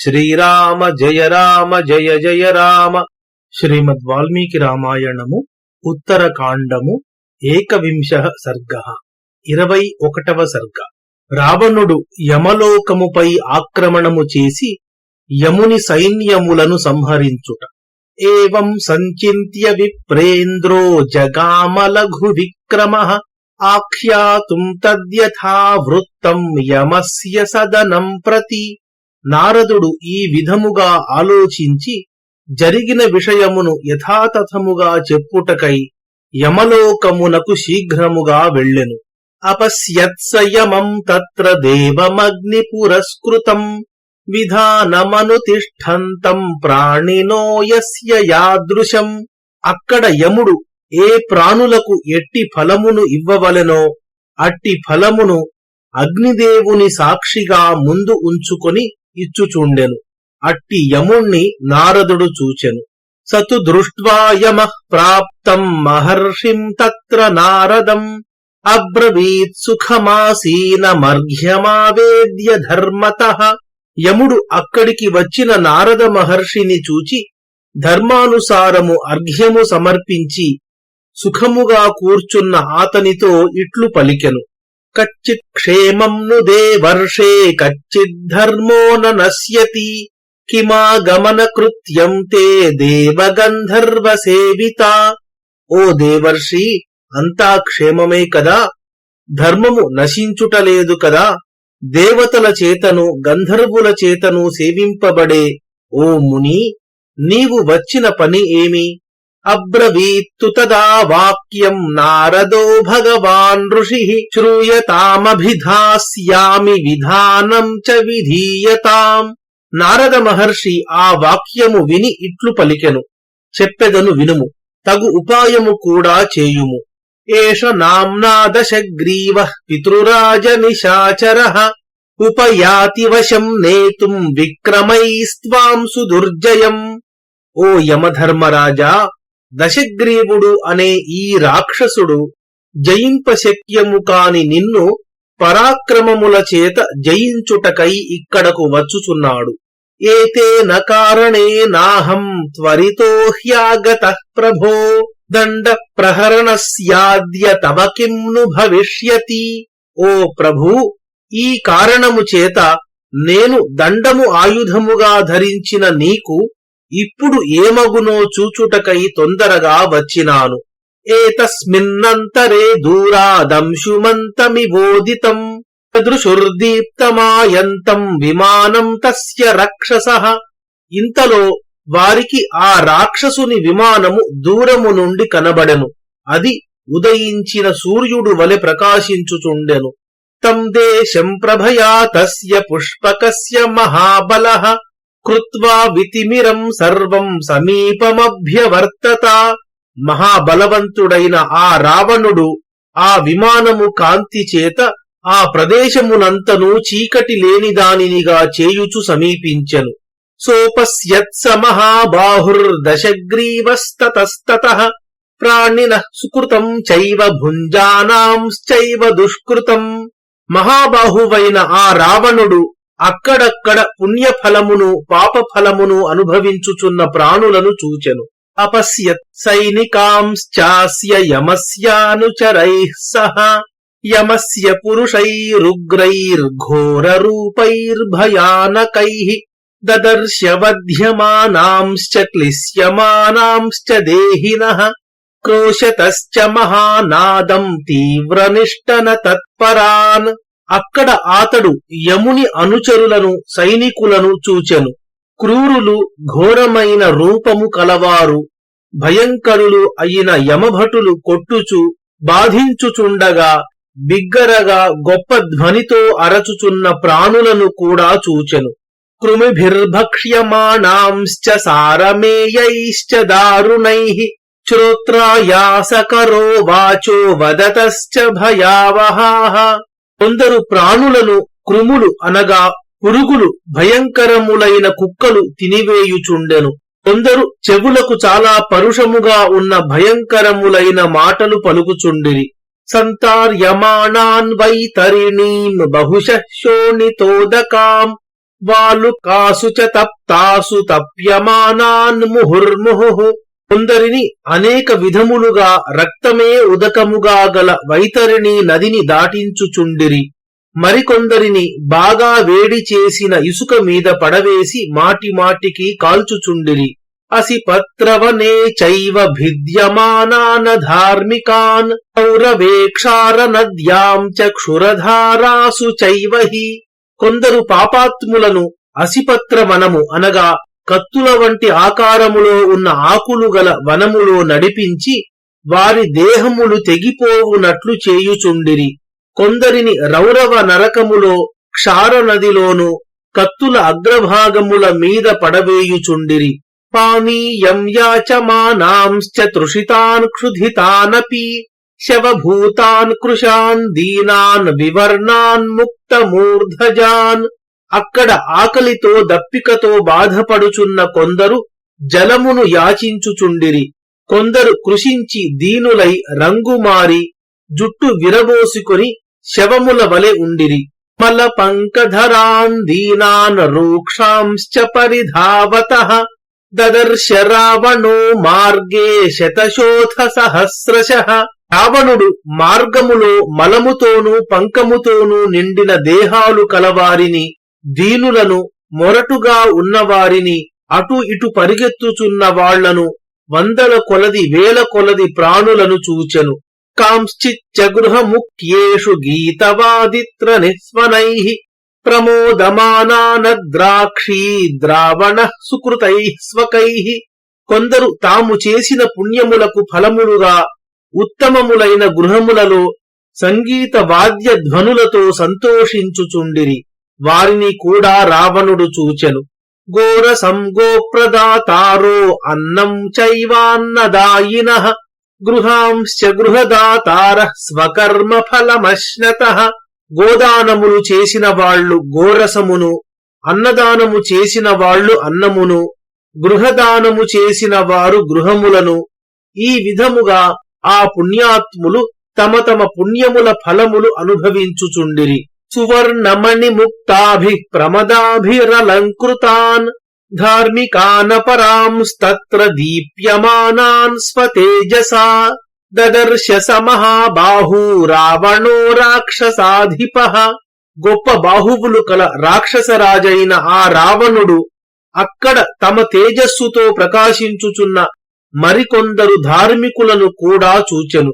శ్రీరామ జయ రామ జయ జయ రామ. శ్రీమద్ వాల్మీకి రామాయణము ఉత్తరకాండము ఏకవింశ సర్గ. ఇరవై ఒకటవ సర్గ. రావణుడు యమలోకముపై ఆక్రమణము చేసి యముని సైన్యములను సంహరించుట. ఏం సంచింత్య విప్రేంద్రో జగామలఘు విక్రమ ఆఖ్యాతుం తద్యథా వృత్తం యమస్య సదనం ప్రతి. నారదుడు ఈ విధముగా ఆలోచించి జరిగిన విషయమును యథాతథముగా చెప్పుటకై యమలోకమునకు శీఘ్రముగా వెళ్ళెను. అపశ్యత్సయమం తత్ర దేవమగ్ని పురస్కృతం విధానమనుతిష్టంతం ప్రాణినో యస్య యాదృశం. అక్కడ యముడు ఏ ప్రాణులకు ఎట్టి ఫలమును ఇవ్వవలెనో అట్టి ఫలమును అగ్నిదేవుని సాక్షిగా ముందు ఉంచుకొని ఇచ్చుచుండెను. అట్టి యముణ్ణి నారదుడు చూచెను. సతు దృష్ట్వాయమ ప్రాప్తం మహర్షిం తత్ర నారదం. అబ్రవీత్ సుఖమాసీన మర్ఘ్యమావేద్య ధర్మత. యముడు అక్కడికి వచ్చిన నారద మహర్షిని చూచి ధర్మానుసారము అర్ఘ్యము సమర్పించి సుఖముగా కూర్చున్న అతనితో ఇట్లు పలికెను. కచ్చిత్ క్షేమం ను దేవర్షే కచ్చిద్ధర్మో నశ్యతి. కిమాగమన కృత్యం తే దేవగంధర్వ సేవిత ఓ దేవర్షి అంతా క్షేమమే కదా? ధర్మము నశించుటలేదు కదా? దేవతల చేతను గంధర్వుల చేతను సేవింపబడే ఓ ముని నీవు వచ్చిన పని ఏమి? అబ్రవీత్తు తదా వాక్యం నారదో భగవాన్ ఋషి శ్రూయతామభిధాస్యామి విధానం చ విధీయతాం. నారద మహర్షి ఆ వాక్యము విని ఇట్లు పలికెను. చెప్పెదను వినుము. తగు ఉపాయము కూడా చేయుము. ఏష నామ్నా దశగ్రీవ పితృరాజ నిశాచర. ఉపయాతి వశం నేతుం విక్రమైస్త్వాం సుదుర్జయం. ఓ యమధర్మరాజా దశగ్రీవుడు అనే ఈ రాక్షసుడు జయింపశక్యము కాని నిన్ను పరాక్రమముల చేత జయించుటకై ఇక్కడకు వచ్చుచున్నాడు. ఏతే నకారణే నాహం త్వరితో హ్యాగత ప్రభో దండ ప్రహరణస్యాద్య తవ కిం భవిష్యతి. ఓ ప్రభు ఈ కారణము చేత నేను దండము ఆయుధముగా ధరించిన నీకు ఇప్పుడు ఏమగునో చూచుటకై తొందరగా వచ్చినాను. ఏతస్మిన్నంతరే దూరాదంశుమంతమివోదితం దృశుర్దీప్తమాయంతం విమానం తస్య రక్షస. ఇంతలో వారికి ఆ రాక్షసుని విమానము దూరము నుండి కనబడెను. అది ఉదయించిన సూర్యుడు వలె ప్రకాశించుచుండెను. తం దేశం ప్రభయా తస్య పుష్పకస్య మహాబల. కృత్వా వితిమిరం సర్వం సమీపమభ్యవర్తత మహాబలవంతుడైన ఆ రావణుడు ఆ విమానము కాంతి చేత ఆ ప్రదేశమునంతను చీకటి లేని దానినిగా చేయుచు సమీపించెను. సోపస్యత్సమహాబాహుర్దశగ్రీవస్తతస్తత ప్రాణిన సుకృతం చైవ భుంజానాంశ్చైవ దుష్కృతం. మహాబాహువైన ఆ రావణుడు అక్కడక్కడ పుణ్యఫలమును పాపఫలమును అనుభవించుచున్న ప్రాణులను చూచెను. అపశ్యత్ సైనికాంశ్చాస్య యమస్యానుచరైః సహ యమస్య పురుషైరుగ్రైర్ఘోరరూపైర్భయానకైః దదర్శ దదర్శ్యవధ్యమానాంశ్చ క్లిశ్యమానాంశ్చ దేహినః క్రోశతశ్చ మహానాదం తీవ్రనిష్టన తత్పరాన్. అక్కడ ఆతడు యముని అనుచరులను సైనికులను చూచెను. క్రూరులు ఘోరమైన రూపము కలవారు. భయంకరులు అయిన యమభటులు కొట్టుచు బాధించుచుండగా బిగ్గరగా గొప్ప ధ్వనితో అరచుచున్న ప్రాణులను కూడా చూచెను. కృమిభిర్భక్ష్యమాణాంశ్చ సారమేయైశ్చ దారుణై శ్రోత్రాయాసకరో వాచో వదతశ్చ భయావహా. కొందరు ప్రాణులను కృములు అనగా పురుగులు భయంకరములైన కుక్కలు తినివేయుచుండెను. కొందరు చెవులకు చాలా పరుషముగా ఉన్న భయంకరములైన మాటలు పలుకుచుండిరి. సంతార్యమాణాన్ వైతరిణీం బహుశ వాళ్ళు తప్తాసు తప్యమానాన్ ముహుర్ముహు కొందరిని అనేక విధములుగా రక్తమే ఉదకముగా గల వైతరిణి నదిని దాటించుచుండిరి. మరికొందరిని బాగా వేడి చేసిన ఇసుక మీద పడవేసి మాటి మాటికి కాల్చుచుండిరి. అసి పత్రవనే చైవ భిద్యమానాన ధార్మికాన్ పౌరవేక్షార నద్యాం చక్షురధారాసు చైవహి కొందరు పాపాత్ములను అసిపత్రవనము అనగా కత్తుల వంటి ఆకారములో ఉన్న ఆకులు గల వనములో నడిపించి వారి దేహములు తెగిపోవునట్లు చేయుచుండిరి. కొందరిని రౌరవ నరకములో క్షార నదిలోను కత్తుల అగ్రభాగముల మీద పడవేయుచుండిరి. పానీయం యాచమానాంశ్చ తృషితాన్ క్షుధితానపి శవభూతాన్ కృశాన్ దీనాన్ వివర్ణాన్ ముక్తమూర్ధజాన్ అక్కడ ఆకలితో దప్పికతో బాధపడుచున్న కొందరు జలమును యాచించుచుండిరి. కొందరు కృషించి దీనులై రంగుమారి జుట్టు విరబోసుకొని శవముల వలె ఉండిరి. మల పంకధరాం దీనాన్ రూక్షాంశ్చ పరిధావత దదర్శ రావణో మార్గే శతశోథ సహస్రశ. రావణుడు మార్గములో మలముతోనూ పంకముతోనూ నిండిన దేహాలు కలవారిని. దీనులను మొరటుగా ఉన్నవారిని అటు ఇటు పరిగెత్తుచున్న వాళ్ళను వందల కొలది వేల కొలది ప్రాణులను చూచెను. కాంశ్చిచ్చగృహముఖ్యేషు గీతవాదిత్ర నిస్వనై ప్రమోదమానానద్రాక్షీ ద్రావణ సుకృతై స్వకై. కొందరు తాము చేసిన పుణ్యములకు ఫలములుగా ఉత్తమములైన గృహములలో సంగీత వాద్య ధ్వనులతో సంతోషించుచుండిరి. వారిని కూడా రావణుడు చూచెను. ఘోర సంగోప్రదాతారో అన్నం చైవాన్నదాయిన గృహాంశ్చ గృహదాతార స్వకర్మ ఫలమశ్నత. గోదానములు చేసిన వాళ్ళు గోరసమును అన్నదానము చేసిన వాళ్ళు అన్నమును గృహదానము చేసిన వారు గృహములను. ఈ విధముగా ఆ పుణ్యాత్ములు తమ తమ పుణ్యముల ఫలములు అనుభవించుచుండిరి. సువర్ణమణి ముక్తాభి ప్రమదాభిరలంకృతాన్ ధార్మికానపరాంస్తత్ర దీప్యమానాన్ స్వతేజసా దదర్శ సమహాబాహూ రావణో రాక్షసాధిప గొప్ప బాహువులు కల రాక్షసరాజైన ఆ రావణుడు అక్కడ తమ తేజస్సుతో ప్రకాశించుచున్న మరికొందరు ధార్మికులను కూడా చూచెను.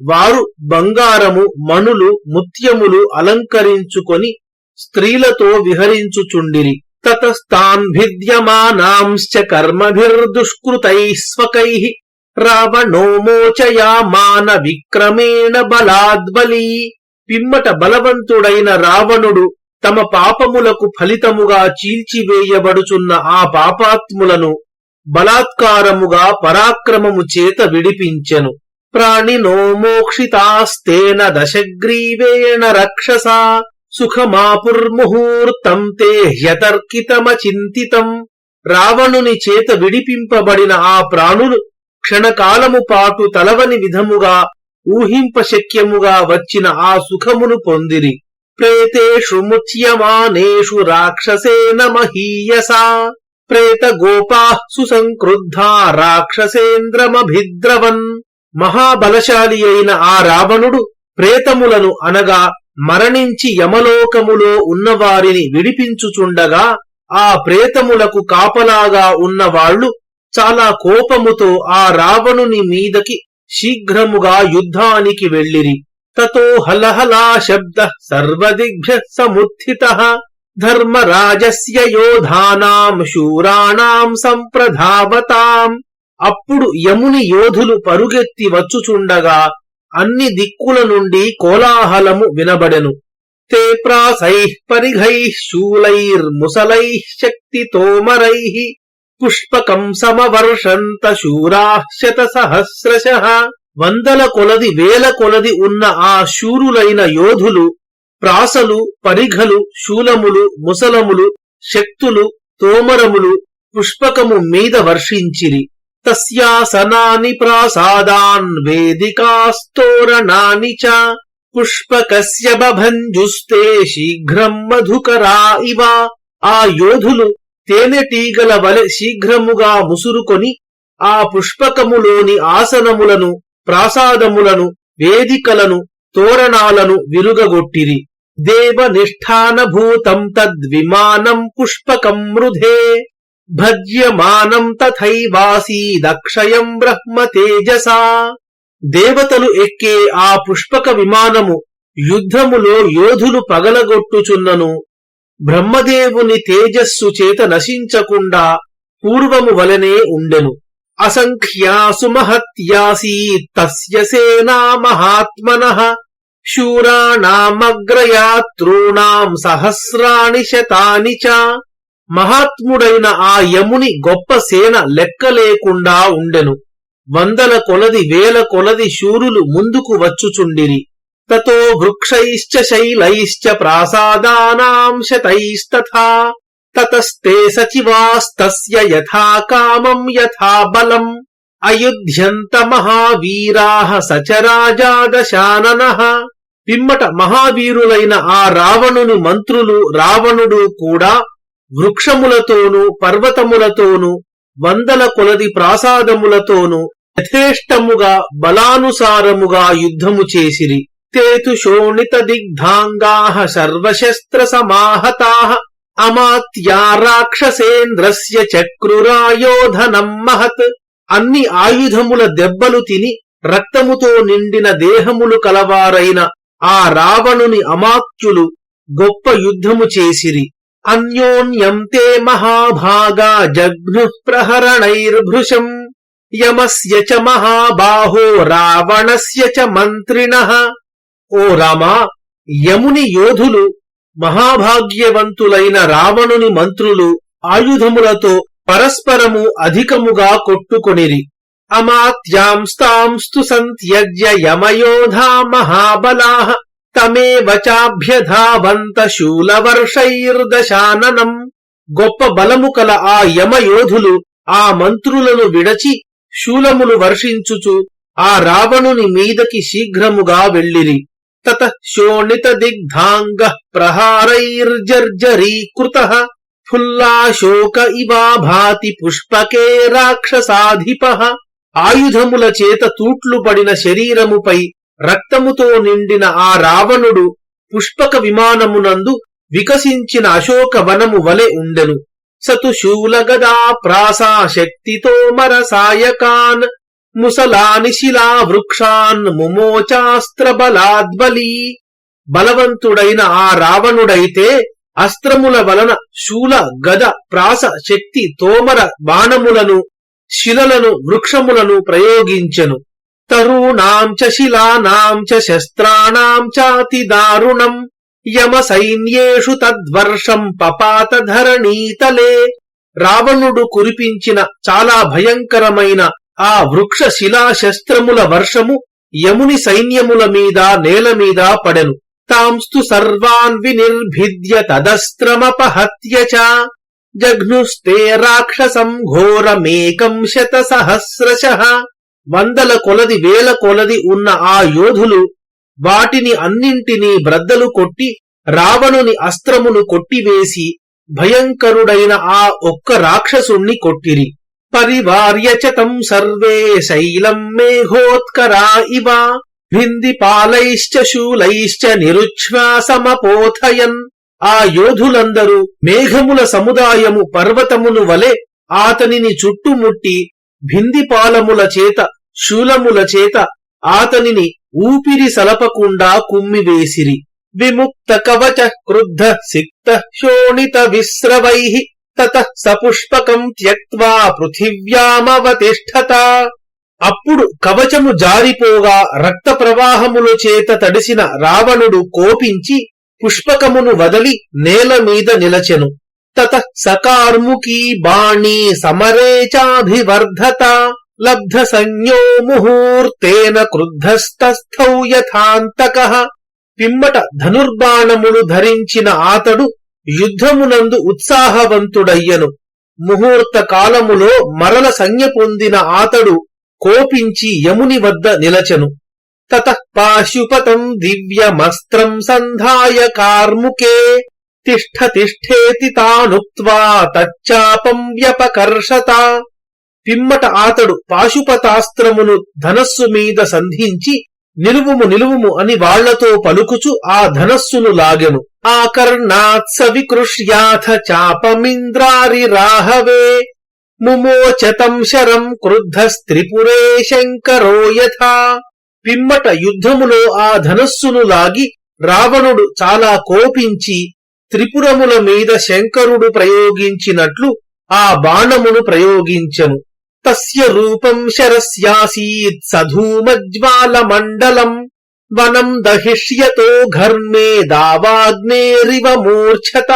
వారు బంగారము మణులు ముత్యములు అలంకరించుకొని స్త్రీలతో విహరించుచుండిరి. తతస్తాన్ భిద్యమానాంశ్చ కర్మభిర్దుష్కృతై స్వకై రావణో మోచయామాన విక్రమేణ బలాద్బలీ. పిమ్మట బలవంతుడైన రావణుడు తమ పాపములకు ఫలితముగా చీల్చివేయబడుచున్న ఆ పాపాత్ములను బలాత్కారముగా పరాక్రమము చేత విడిపించెను. ప్రాణినో మోక్షితాస్తేన దశగ్రీవేణ రక్షసా. సుఖమాపుర్ముహూర్తం తే హ్యతర్కితమచింతితం. రావణుని చేత విడిపింపబడిన ఆ ప్రాణులు క్షణకాలము పాటు తలవని విధముగా ఊహింపశక్యముగా వచ్చిన ఆ సుఖమును పొందిరి. ప్రేతేషు ముచ్యమానేషు రాక్షసేన మహీయసా. ప్రేత గోపా సుసంక్రుద్ధా రాక్షసేంద్రమభిద్రవన్. మహాబలశాలి అయిన ఆ రావణుడు ప్రేతములను అనగా మరణించి యమలోకములో ఉన్నవారిని విడిపించుచుండగా ఆ ప్రేతములకు కాపలాగా ఉన్నవాళ్ళు చాలా కోపముతో ఆ రావణుని మీదకి శీఘ్రముగా యుద్ధానికి వెళ్ళిరి. తతో హలహలా శబ్ద సర్వదిగ్భ్య సముత్థిత. ధర్మరాజస్య యోధానాం శూరాణాం సంప్రధావతాం. అప్పుడు యముని యోధులు పరుగెత్తి వచ్చుచుండగా అన్ని దిక్కుల నుండి కోలాహలము వినబడెను. తే ప్రాసైః పరిఘైః శక్తి శక్తితోమరైः పుష్పకం సమవర్షంత శూరాः శతసహస్రశః వందల కొలది వేల కొలది ఉన్న ఆ శూరులైన యోధులు ప్రాసలు పరిఘలు శూలములు ముసలములు శక్తులు తోమరములు పుష్పకము మీద వర్షించిరి. తస్యాసనాని ప్రాసాదాన్ వేదికాస్తోరణాని చ పుష్పకస్య బభంజుస్తే శీఘ్రం మధుకరా ఇవ. ఆ యోధులు తేనెటీగల వలె శీఘ్రముగా ముసురుకొని ఆ పుష్పకములోని ఆసనములను ప్రాసాదములను వేదికలను తోరణాలను విరుగగొట్టిరి. దేవనిష్ఠానభూతం తద్విమానం పుష్పకం మృధే. భజ్యమానం తథైవాసీదక్షయం బ్రహ్మ తేజసా. దేవతలు ఎక్కే ఆ పుష్పక విమానము యుద్ధములో యోధులు పగలగొట్టుచున్నను. బ్రహ్మదేవుని తేజస్సు చేత నశించకుండా పూర్వము వలనే ఉండెను. అసంఖ్యాసు మహత్యాసీత్ తస్య సేనా మహాత్మనః. శూరాణామగ్రయాత్రూణాం సహస్రాణి శతాని చ. మహాత్ముడైన ఆ యముని గొప్ప సేన లెక్క లేకుండా ఉండెను. వందల కొలది వేల కొలది శూరులు ముందుకు వచ్చుచుండిరి. తతో వృక్షైశ్చ శైలైశ్చ ప్రాసాదానాం శతైస్తథా. తతస్తే సచివాస్తస్య యథా కామం యథా బలం. అయుధ్యంత మహావీరాహ సచరాజాదశానన పిమ్మట మహావీరులైన ఆ రావణుని మంత్రులు రావణుడు కూడా వృక్షములతోనూ పర్వతములతోనూ వందల కొలది ప్రాసాదములతోనూ యథేష్టముగా బలానుసారముగా యుద్ధము చేసిరి. తేతు శోణిత దిగ్ధాంగా సర్వశస్త్ర సమాహతా అమాత్యా రాక్షసేంద్రస్య చక్రురాయోధనం మహత్. అన్ని ఆయుధముల దెబ్బలు తిని రక్తముతో నిండిన దేహములు కలవారైన ఆ రావణుని అమాత్యులు గొప్ప యుద్ధము చేసిరి. అన్యోన్యం తే మహాభాగా జఘ్ను ప్రహరణైర్భృశం యమస్య చ మహాబాహో రావణస్య చ మంత్రిణః ఓ రామా యముని యోధులు మహాభాగ్యవంతులైన రావణుని మంత్రులు ఆయుధములతో పరస్పరము అధికముగా కొట్టుకొనిరి. అమాత్యాంస్తాంస్తు సంత్యజ్య యమయోధా మహాబలాః తమేవ చాభ్యధావంత శూలవర్షైర్దశాననం గొప్ప బలము కల ఆ యమయోధులు ఆ మంత్రులను విడచి శూలములు వర్షించుచు ఆ రావణుని మీదకి శీఘ్రముగా వెళ్ళిరి. తత శోణిత దిగ్ధాంగ ప్రహారైర్జర్జరీకృత. ఫుల్లాశోక ఇవా భాతి పుష్పకే రాక్షసాధిప. ఆయుధముల చేత తూట్లు పడిన శరీరముపై రక్తముతో నిండిన ఆ రావణుడు పుష్పక విమానమునందు వికసించిన అశోక వనము వలె ఉండెను. సతు శూలగదా ప్రాసా శక్తితో మరసాయకాన్ ముసలాని శిలా వృక్షాన్ ముమోచాస్త్ర బలాద్బలీ. బలవంతుడైన ఆ రావణుడైతే అస్త్రముల వలన శూల గద ప్రాస శక్తి తోమర బాణములను శిలలను వృక్షములను ప్రయోగించెను. తరూణాం చ శిలానాం చ శస్త్రాణాం చాతి దారుణం యమ సైన్యేషు తద్వర్షం పపాత ధరణీతలే. రావణుడు కురిపించిన చాలా భయంకరమైన ఆ వృక్ష శిలా శస్త్రముల వర్షము యముని సైన్యముల మీద నేల మీద పడెను. తాంస్తు సర్వాన్ వినిర్భిద్య తదస్త్రమపహత్య చ. జఘ్నుస్తే రాక్షసం ఘోరమేకం శత సహస్రశ వందల కొలది వేల కొలది ఉన్న ఆ యోధులు వాటిని అన్నింటినీ బ్రద్దలు కొట్టి రావణుని అస్త్రమును కొట్టివేసి భయంకరుడైన ఆ ఒక్క రాక్షసుణ్ణి కొట్టిరి. పరివార్యచతం సర్వే శైలం మేఘోత్కరా ఇవ. భిందిపాలైశ్చ శూలైశ్చ నిరుచ్ఛ్వాసమపోథయన్ ఆ యోధులందరూ మేఘముల సముదాయము పర్వతమును వలె ఆతనిని చుట్టుముట్టి భిందిపాలముల చేత శూలముల చేత ఆతనిని ఊపిరి సలపకుండా కుమ్మివేసిరి. విముక్త కవచ క్రుద్ధ సిక్త శోణిత విశ్రవై తత సపుష్పకం త్యక్వా పృథివ్యామవతిష్టత అప్పుడు కవచము జారిపోగా రక్త ప్రవాహముల చేత తడిసిన రావణుడు కోపించి పుష్పకమును వదలి నేల మీద నిలచెను. తత సకార్ముకీ బాణీ సమరేచాభివర్ధత లబ్ధ సంజ్ఞో ముహూర్తేన క్రుద్ధస్థస్థౌ యథాంతక. పిమ్మట ధనుర్బాణములు ధరించిన ఆతడు యుద్ధమునందు ఉత్సాహవంతుడయ్యను. ముహూర్త కాలములో మరల సంజ్ఞ పొందిన ఆతడు కోపించి యముని వద్ద నిలచెను. తత పాశుపతం దివ్యమస్త్రం సంధాయ కార్ముకే. తిష్ఠ తిష్ఠేతి తానుక్త్వా తచ్చాపం వ్యపకర్షత. పిమ్మట ఆతడు పాశుపతాస్త్రమును ధనస్సు మీద సంధించి నిలువుము నిలువుము అని వాళ్ళతో పలుకుచు ఆ ధనస్సును లాగెను. ఆకర్ణాత్ సవికృష్యాథ చాపమింద్రారి రాహవే. ముమోచతం శరం క్రుద్ధస్త్రిపురే శంకరో యథా. పిమ్మట యుద్ధములో ఆ ధనస్సును లాగి రావణుడు చాలా కోపించి త్రిపురముల మీద శంకరుడు ప్రయోగించినట్లు ఆ బాణమును ప్రయోగించెను. తస్య రూపం శరస్యాసీత్ సధూమజ్వాల మండలం వనం దహిష్యతో ఘర్మే దావాగ్నేరివ మూర్ఛత.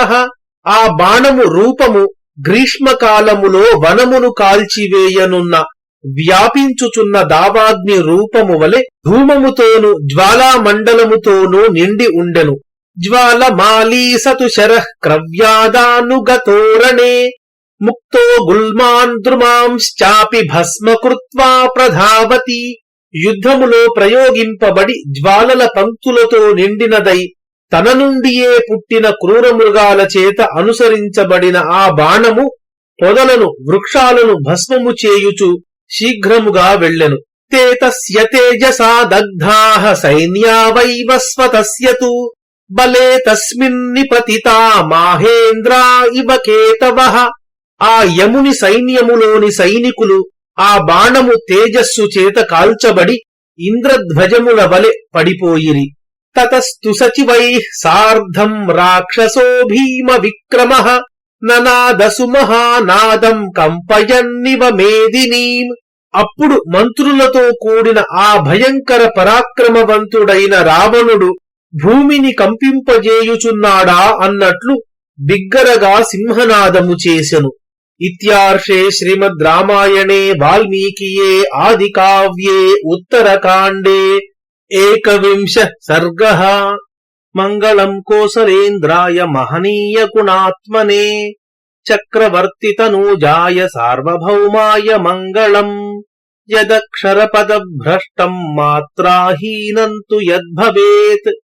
ఆ బాణము రూపము గ్రీష్మకాలములో వనమును కాల్చివేయనున్న వ్యాపించుచున్న దావాగ్ని రూపము వలె ధూమముతోను జ్వాలామండలముతోనూ నిండి ఉండెను. జ్వాలమాలీసతు శరః క్రవ్యాదానుగతోరణే ముక్తో గుల్మాన్ ద్రుమాంశ్చాపి భస్మకృత్వా ప్రధావతి యుద్ధములో ప్రయోగింపబడి జ్వాలల పంక్తులతో నిండినదై తన నుండియే పుట్టిన క్రూర మృగాల చేత అనుసరించబడిన ఆ బాణము పొదలను వృక్షాలను భస్మము చేయుచు శీఘ్రముగా వెళ్ళెను ते तस्य तेजसा दग्धाः सैन्या वैव स्वतस्यतु బలే తస్మిన్నిపతితా మాహేంద్రా ఇవ కేతవః. ఆ యముని సైన్యములోని సైనికులు ఆ బాణము తేజస్సు చేత కాల్చబడి ఇంద్రధ్వజముల వలె పడిపోయిరి. తతస్తు సచివై సార్ధం రాక్షసో భీమ విక్రమ. ననాదసు మహానాదం కంపయన్నివ మేదినీం అప్పుడు మంత్రులతో కూడిన ఆ భయంకర పరాక్రమవంతుడైన రావణుడు భూమిని కంపింపజేయుచున్నాడా అన్నట్లు బిగ్గరగా సింహనాదము చేసెను. ఇత్యార్షే శ్రీమద్ రామాయణే వాల్మీకియే ఆది కావ్యే ఉత్తరకాండే. ఏకవింశ సర్గ. మంగళం కోసలేంద్రాయ మహనీయ గుణాత్మనే. చక్రవర్తితనూజాయ సార్వభౌమాయ మంగళం. యదక్షరపదభ్రష్టం మాత్రాహీనం తు యద్భవేత్.